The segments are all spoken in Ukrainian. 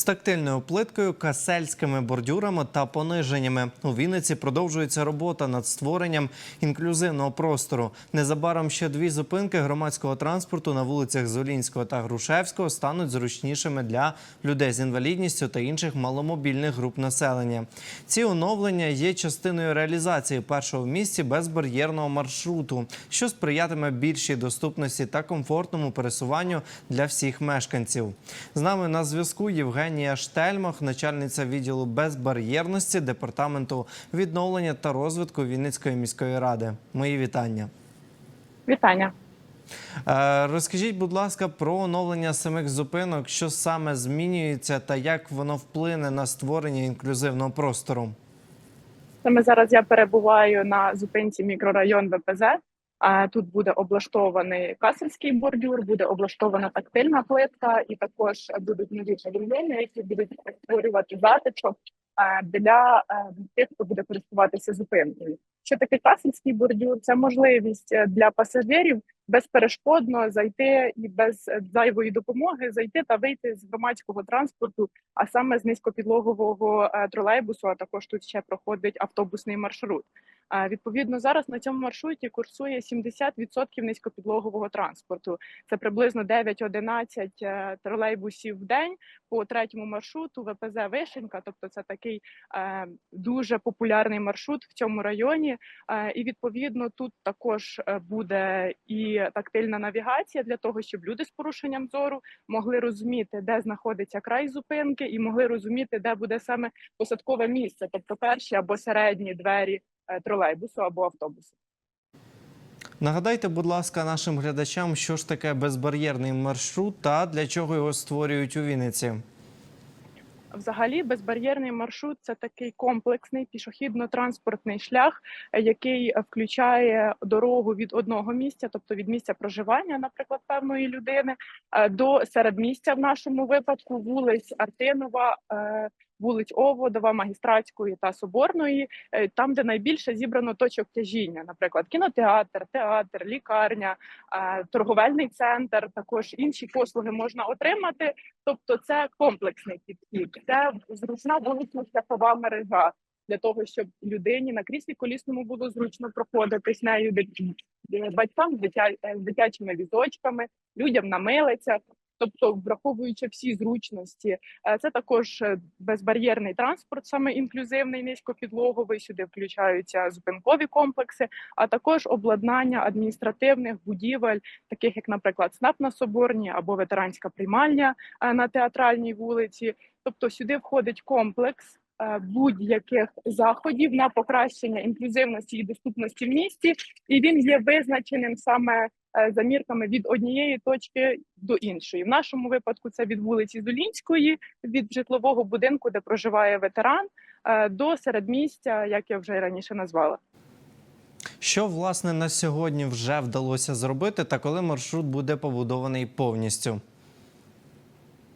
з тактильною плиткою, касельськими бордюрами та пониженнями. У Вінниці продовжується робота над створенням інклюзивного простору. Незабаром ще дві зупинки громадського транспорту на вулицях Золінського та Грушевського стануть зручнішими для людей з інвалідністю та інших маломобільних груп населення. Ці оновлення є частиною реалізації першого в місті безбар'єрного маршруту, що сприятиме більшій доступності та комфортному пересуванню для всіх мешканців. З нами на зв'язку Євгенія Штельмах, начальниця відділу безбар'єрності департаменту відновлення та розвитку Вінницької міської ради. Мої вітання. Вітання. Е, Розкажіть, будь ласка, про оновлення самих зупинок, що саме змінюється та як воно вплине на створення інклюзивного простору. Саме зараз я перебуваю на зупинці мікрорайон ВПЗ. А Тут буде облаштований касельський бордюр, буде облаштована тактильна плитка, і також будуть нові павільйони, які будуть створювати затишок е, для тих, хто буде користуватися зупинкою. Що таке касельський бордюр? Це можливість е, для пасажирів безперешкодно зайти і без е, зайвої допомоги зайти та вийти з громадського транспорту, а саме з низькопідлогового е, тролейбусу. А також тут ще проходить автобусний маршрут. Відповідно, зараз на цьому маршруті курсує 70% низькопідлогового транспорту. Це приблизно 9-11 е, тролейбусів в день по третьому маршруту ВПЗ Вишенька. Тобто, це такий е, дуже популярний маршрут в цьому районі. Е, і відповідно тут також буде і тактильна навігація для того, щоб люди з порушенням зору могли розуміти, де знаходиться край зупинки, і могли розуміти, де буде саме посадкове місце, тобто перші або середні двері е, тролейбусу або автобусу. Нагадайте, будь ласка, нашим глядачам, що ж таке безбар'єрний маршрут та для чого його створюють у Вінниці. Взагалі, безбар'єрний маршрут це такий комплексний пішохідно-транспортний шлях, е, який е, включає дорогу від одного місця, тобто від місця проживання, наприклад, певної людини, е, до середмістя в нашому випадку вулиць Артинова, вулиць Оводова, Магістратської та Соборної, е, там, де найбільше зібрано точок тяжіння, наприклад, кінотеатр, театр, лікарня, е, торговельний центр, також інші послуги можна отримати. Тобто, це комплексний підхід, це зручна вулична шляхова мережа для того, щоб людині на кріслі колісному було зручно проходити з нею батькам з дитячими візочками, людям на милицях. Тобто, враховуючи всі зручності, Е, це також е, безбар'єрний транспорт, саме інклюзивний, низькопідлоговий. Сюди включаються зупинкові комплекси, а також обладнання адміністративних будівель, таких як, наприклад, СНАП на Соборні або ветеранська приймальня е, на театральній вулиці. Тобто сюди входить комплекс будь-яких заходів на покращення інклюзивності і доступності в місті, і він є визначеним саме е, за мірками від однієї точки до іншої. В нашому випадку це від вулиці Зулінської, від житлового будинку, де проживає ветеран, е, до середмістя, як я вже раніше назвала. Що власне на сьогодні вже вдалося зробити, та коли маршрут буде побудований повністю?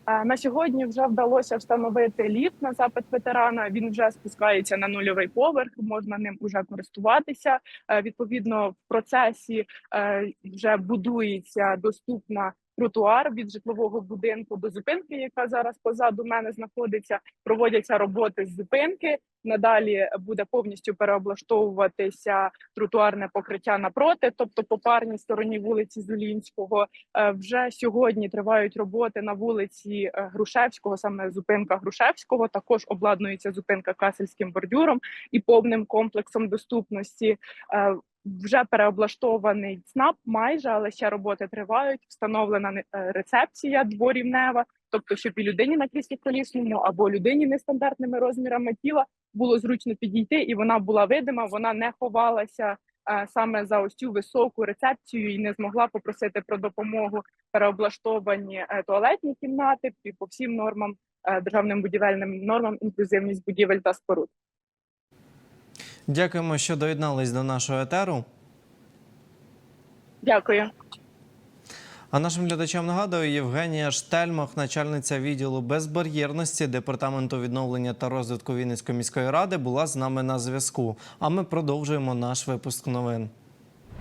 На сьогодні вже вдалося встановити ліфт на запит ветерана. Він вже спускається на нульовий поверх, можна ним уже користуватися. Е, Відповідно, в процесі е, вже будується доступна тротуар від житлового будинку до зупинки, яка зараз позаду мене знаходиться. Проводяться роботи з зупинки. Надалі буде повністю переоблаштовуватися тротуарне покриття напроти, тобто по парній стороні вулиці Зулінського. Е, Вже сьогодні тривають роботи на вулиці е, Грушевського, саме зупинка Грушевського. Також обладнується зупинка касельським бордюром і повним комплексом доступності. Вже переоблаштований ЦНАП майже, але ще роботи тривають. Встановлена е, рецепція дворівнева, тобто, щоб і людині на кріслі колісному або людині нестандартними розмірами тіла було зручно підійти, і вона була видима, вона не ховалася е, саме за ось цю високу рецепцію і не змогла попросити про допомогу переоблаштовані е, туалетні кімнати по всім нормам державним будівельним нормам інклюзивність будівель та споруд. Дякуємо, що доєднались до нашого етеру. Дякую. А нашим глядачам нагадую, Євгенія Штельмах, начальниця відділу безбар'єрності департаменту відновлення та розвитку Вінницької міської ради, була з нами на зв'язку. А ми продовжуємо наш випуск новин.